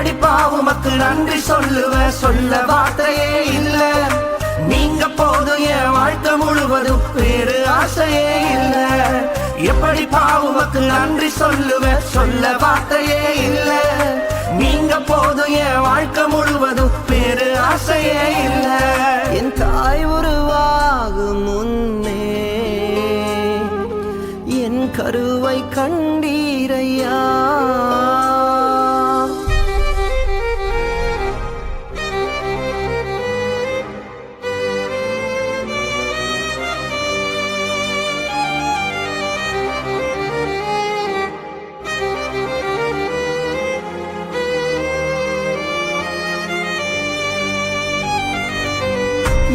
எப்படி பாவுமக்கு நன்றி சொல்லுவ சொல்ல வார்த்தையே இல்ல. நீங்க போதும் என் வாழ்க்கை முழுவதும் வேறு ஆசையே இல்ல. எப்படி பாவுமக்கு நன்றி சொல்லுவ சொல்ல வார்த்தையே இல்ல. நீங்க போதும் என் வாழ்க்கை முழுவதும் வேறு ஆசையே இல்ல. என் தாய்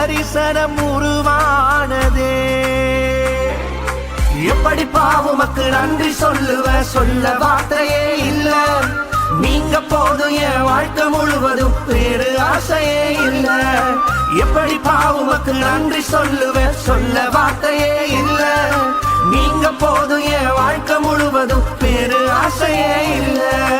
தரிசனம் உருவானதே. எப்படி பாவுமக்கு நன்றி சொல்லுவ? சொல்ல வார்த்தையே இல்ல. நீங்க போதும் என் வாழ்க்கை முழுவதும் வேறு ஆசையே இல்ல. எப்படி பாவுமக்கு நன்றி சொல்லுவ? சொல்ல வார்த்தையே இல்ல. நீங்க போதும் என் வாழ்க்கை முழுவதும் வேறு ஆசையே இல்லை.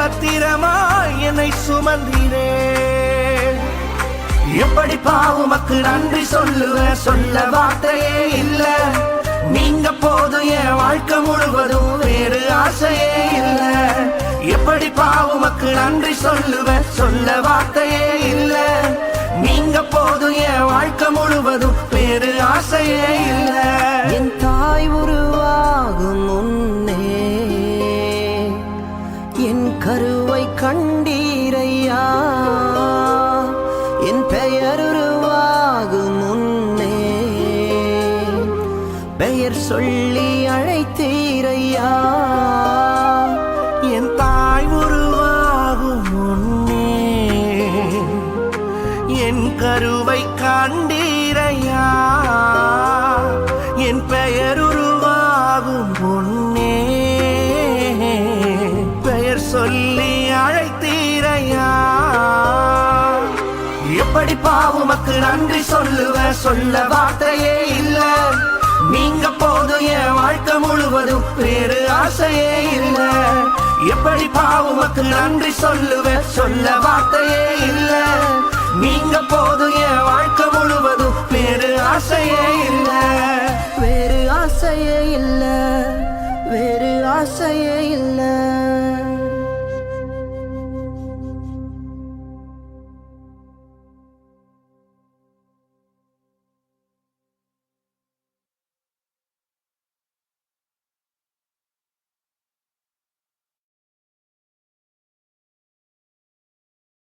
பத்திரமாய் என்னை சுமந்தினே எப்படி பாவமக்கு நன்றி சொல்லுவ? சொல்ல வார்த்தையே இல்ல. நீங்க போதும் என் வாழ்க்கை முழுவதும் வேறு ஆசையே இல்ல. எப்படி பாவமக்கு நன்றி சொல்லுவ? சொல்ல வார்த்தையே இல்ல. நீங்க போதும் என் வாழ்க்கை முழுவதும் வேறு ஆசையே இல்ல. என் தாய் உருவா பெயர் சொல்லி அழைத்தீரையா? என் தாய் உருவாகும் முன்னே என் கருவை கண்டீரையா? என் பெயர் உருவாகும் முன்னே பெயர் சொல்லி அழைத்தீரையா? எப்படி பாவுமக்கு நன்றி சொல்லுவ? சொல்ல வார்த்தையே இல்லை. நீங்க போது என் வாழ்க்கை முழுவதும் வேறு ஆசையே இல்ல. எப்படி பாவமக்கு நன்றி சொல்லுவேன் சொல்ல வார்த்தையே இல்ல. நீங்க போதும் என் வாழ்க்கை முழுவதும் வேறு ஆசையே இல்ல. வேறு ஆசையே இல்ல வேறு ஆசையே இல்லை.